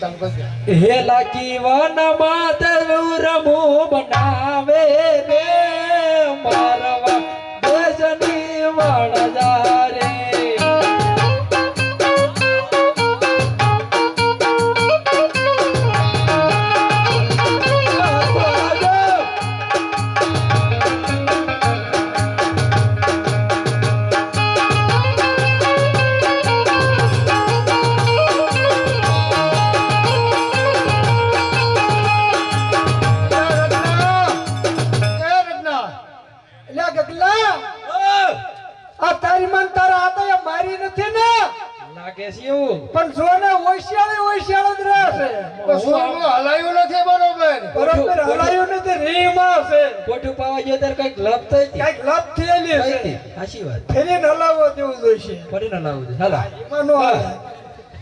હે લાકી વનમાં તરુરમો બનાવે રે મારવા પણ જો ને ઓશિયાળી ઓશિયાળ જ રહેશે હલાયું નથી બરોબર. બરોબર હલાયું નથી રીમાં છે કોઠું પાવા જો ત્યારે કંઈક લપ થઈ કંઈક લપ થયેલી થઈ છે સાચી વાત. ફેરીને હલાવવા જેવું જોઈશે. ફરીને લાવું છે. હલા. એમાં નો.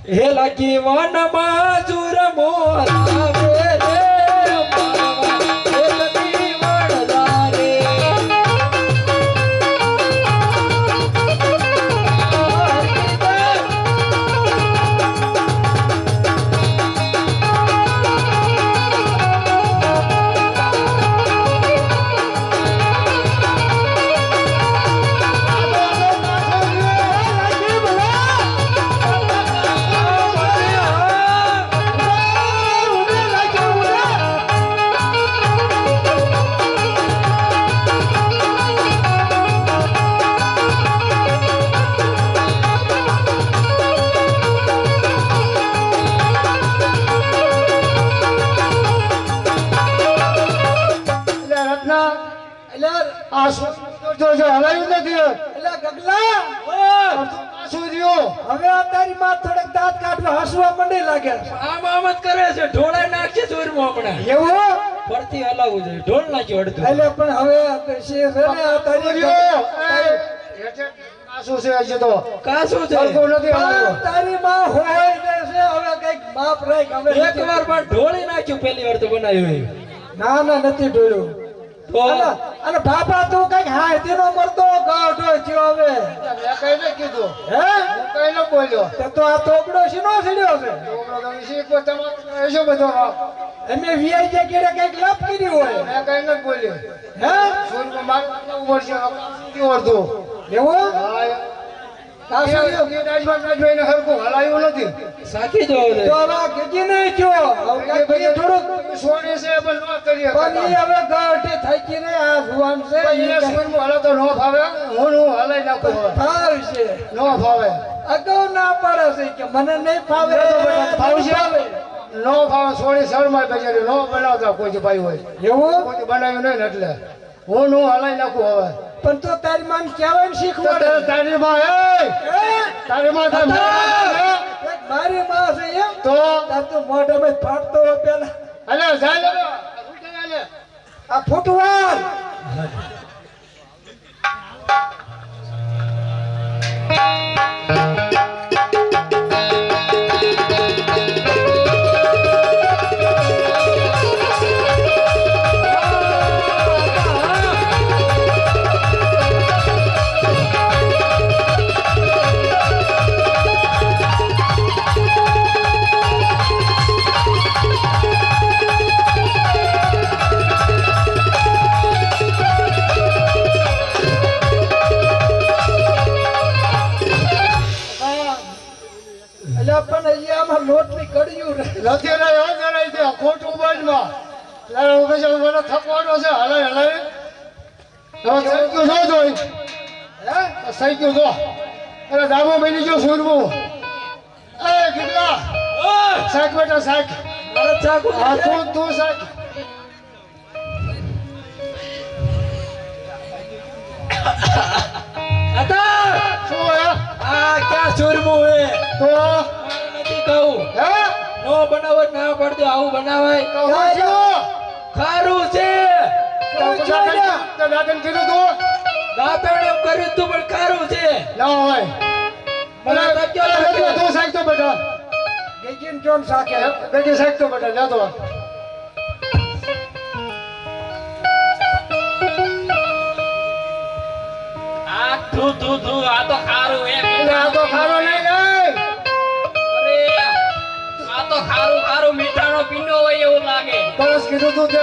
હે લાકી વનમાં ચૂરમો લાવે રે એટલે આ જો જો હલાયું નથી એટલે ગગલા રહ્યું. હવે આ તારી માં થોડેક દાંત કાઢવા હસવા મંડી લાગે આમ આમ જ કરે છે ઢોળાઈ નાખશે ચોરમાં હમણાં. એવું? ફરતી હલાવવું જોઈએ ઢોળ નાખ્યો અડધું. એટલે પણ હવે છે છે ને આ તારી પાછું છે હજી તો. કાશું છે. તારી માં હોય છે હવે કંઈક બાપ રાખ હવે એક વાર પણ ઢોળી નાખ્યું પહેલી વાર તો બનાવ્યું એ. ના ના નથી ઢોળ્યું. અને અને બાપા તું કંઈક હાથીનો મરતો ગાઢો થયો હવે. મેં કઈ કીધું? હે? કઈ ન બોલ્યો. તે તો આ તોકડો શીનો સડ્યો છે. હવે તમે શીખો તમારે શું બધો? અમે વીઆઈ જે કેડે કંઈક લપ કરી હોય. મેં કઈ ન બોલ્યો. હે? સોનું મારું ઉપર છે હા, એ- એ નથી સાખી જવો તો છે હવે નહીં એ એ થોડુંક સોની છે પણ ન કરીએ. પણ ઈ હવે થઈ ગઈ ને આ જુવાન છે પણ ઈ એને કાંઈક સોનું હલાવતો હું હું હલાઈ નાખું. ફાવે છે. ન અગાઉ ના પાડે છે કે મને નહીં ફાવે એ તો ફાવશે. ફાવે. ન ફાવે સોની શરમાય બેચારી ન બનાવતા કોઈ ભાઈ હોય. એવું? કોઈ બનાવ્યું નહીં ને એટલે. હું હું હલાઈ નાખું હવે. પણ તો તારી માં કેવાય શીખવાડે. તારે- માં એ! તારી માં માં? એક મારી માં છે એમ. તો? તાર તો મોઢામાં ફાટતો હોય પેલા. અલે જાય લે શું કહેવાય લે? આ ફૂટવાર હવે થઈ ગયું ન જોઈ હે? થઈ ગયું જો. અરે દામો બની ગયો સુરવું એ કેટલા? શાક બેટા શાક. અરે ચાકુ હા તું તું શાક. હતા શું હે? આ ક્યાં ચોરમું હે? તો? નથી કહું હે? નો બનાવો ના પડતો આવું બનાવાય. ખારું છે. દાદન કીધું તું કર્યું તું પણ ખારું છે. ના હોય. મને તો ક્યાં લાગે? તું તો બેટા ગેજીન શાકે બેટી શાક તો બેટા જા આ ધુ ધુ ધુ આ તો ખારું એટલે આ તો ખારો નહીં નહીં અરે આ તો ખારું ખારું બરસ કીધું તું તે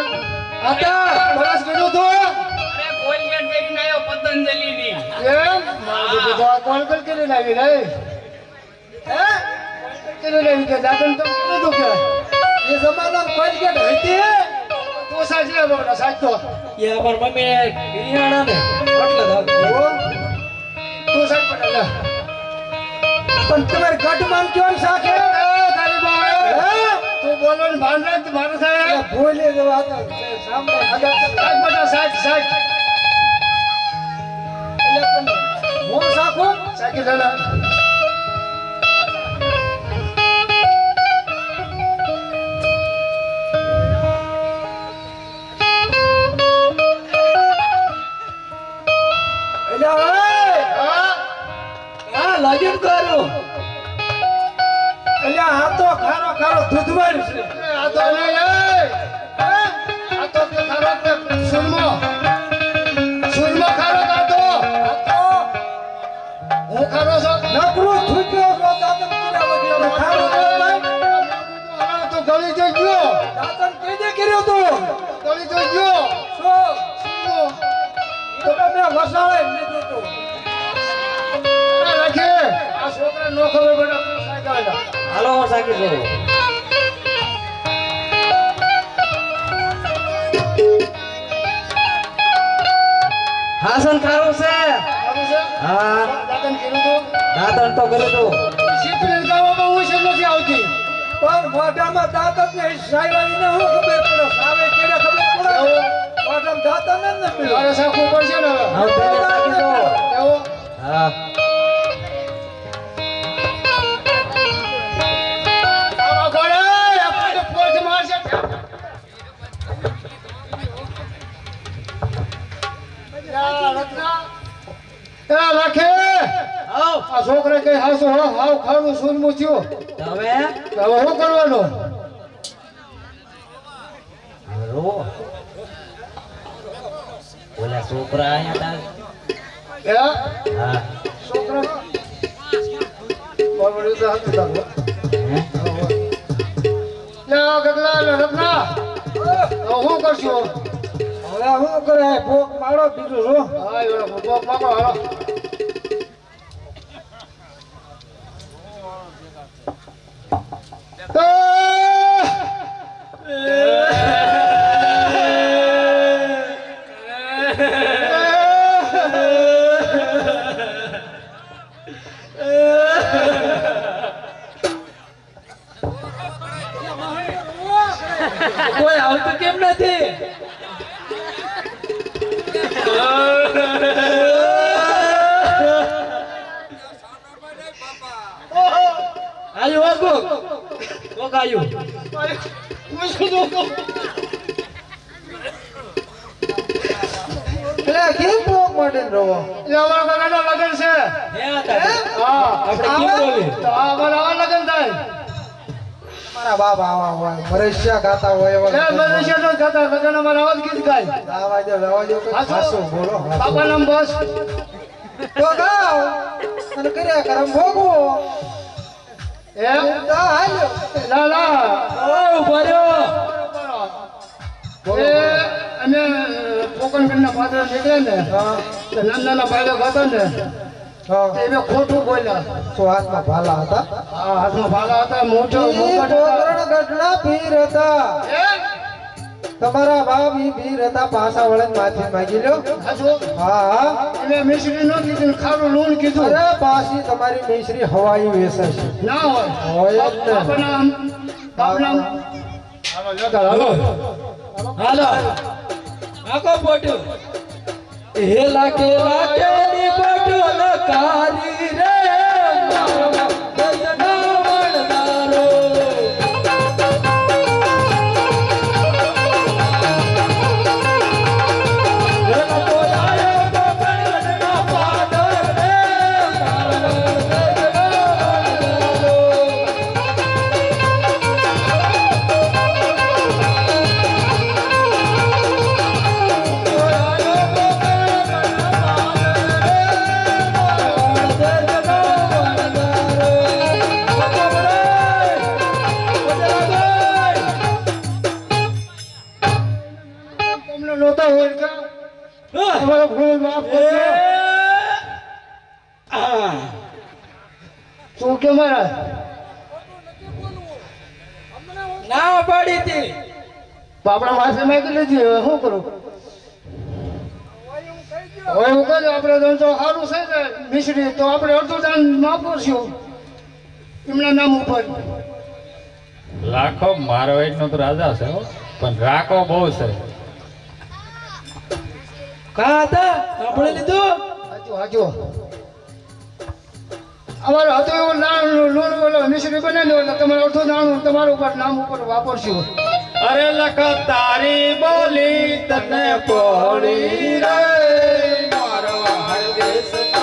આતા બરસ કીધું તું. અરે કોલગેટ કરીને આવ્યો પતંજલિની. એમ? મારું તો કોલ કર કરી લાવી રે? હે? કરી લાવી કે દાદન તો કે? એ હતી તું સાચી સાચતો એ અમાર મમ્મી ગિરિયાણા ને એટલે ઓ, તું સાચ પણ તમારે તારી તું બોલો ને ભાન રાખ મારું થાય ભૂલી જવા તો લગન કરું એટલે આ તો ખારો ખારો દૂધવાળ છે. આ તો તમે વસાવે લીધું તું આ છોકરા નો ખબર પડે સાયકલ. હાલો સાકી જો હાસન ખારું છે? હા. દાદન કીધું તો? કર્યું તું. તો ગાવામાં હું છે નથી આવતી. પણ મોઢામાં દાંત જ નહીં હું ખબર પડે. સાવે કેડે ખબર પડે? મોઢામાં દાંત જ ન મળ્યો હવે. હવે તમે સાકી એવો હા. છોકરા કઈ હાસો હાવ ખાવાનું સુરમું થયું હવે? હવે શું કરવાનું રો ઓલા છોકરા અહીંયા એ હા છોકરા બરોબર તો હતું તારું હે? યા ગગલા ને રત્ના હવે શું કરશું હવે શું કરે ભોગ મારો બીજું શું હા ભૂકો પાકો હાલો કોઈ આવતું કેમ નથી? આયુ આગો કોક આયુ? એટલે કેમ ભોગ માટે રહો એ અમારા કાકાના છે. હે? હા. આપણે કેમ બોલી તો આ આવા લગ્ન થાય. મારા બાપ આવા હોય મરેશિયા ગાતા હોય એ એવા તો થતા લગ્ન અમારા આવા ગીત ગાય. આવા જો આવા જો કંઈક હાચું. હાચું બોલો બાપા નામ બસ. તો ગાઓ અને કર્યા કરમ ભોગવો. એ? તો ઓ ભર્યો એ પાત્ર નીકળે ને નાના નાના બાળક હતા ને એને ખોટું બોલ્યા. હાથમાં ભાલા હતા? હાથમાં ભાલા હતા મોટો ઈ હતા. ગઢડા પીર હતા. તમારા બાપ ઈ ભીર હતા પાછા વળે માથે માગી લ્યો. હા હા. એને મિશ્રી નો કીધું ખાલું ખારું લૂણ કીધું. અરે પાછી તમારી મિશ્રી હવાઈ વેસે છે. ના હોય. હોય જ ને. બાપના બાપના હાલો, હાલો. હાલો આકો પોટુ હેલા કેલા કેની પોટુ નકારી હોય તમારો ભૂલ માફ કરજો. તું કે મારા ના પાડી હતી. બાપડા માસે મેં લીધી હવે શું કરું? હવે હું કહું આપણે તો સારું છે ને મિશ્રી તો આપણે અડધું દાન માફ કરશું. એમના નામ ઉપર. લાખો મારો એટલો તો રાજા છે હો. પણ રાખો બહુ છે. કા હતા આપણે લીધું? હાચું હાચું. અમારે હતું એવું નાણું લોન બોલો મિશ્રી બનાવી એટલે તમારે અડધું નાણું તમારા ઉપર નામ ઉપર વાપરશું. અરે લખ તારી બોલી તને પોળી રે મારો હર દેશ કહો વડદારી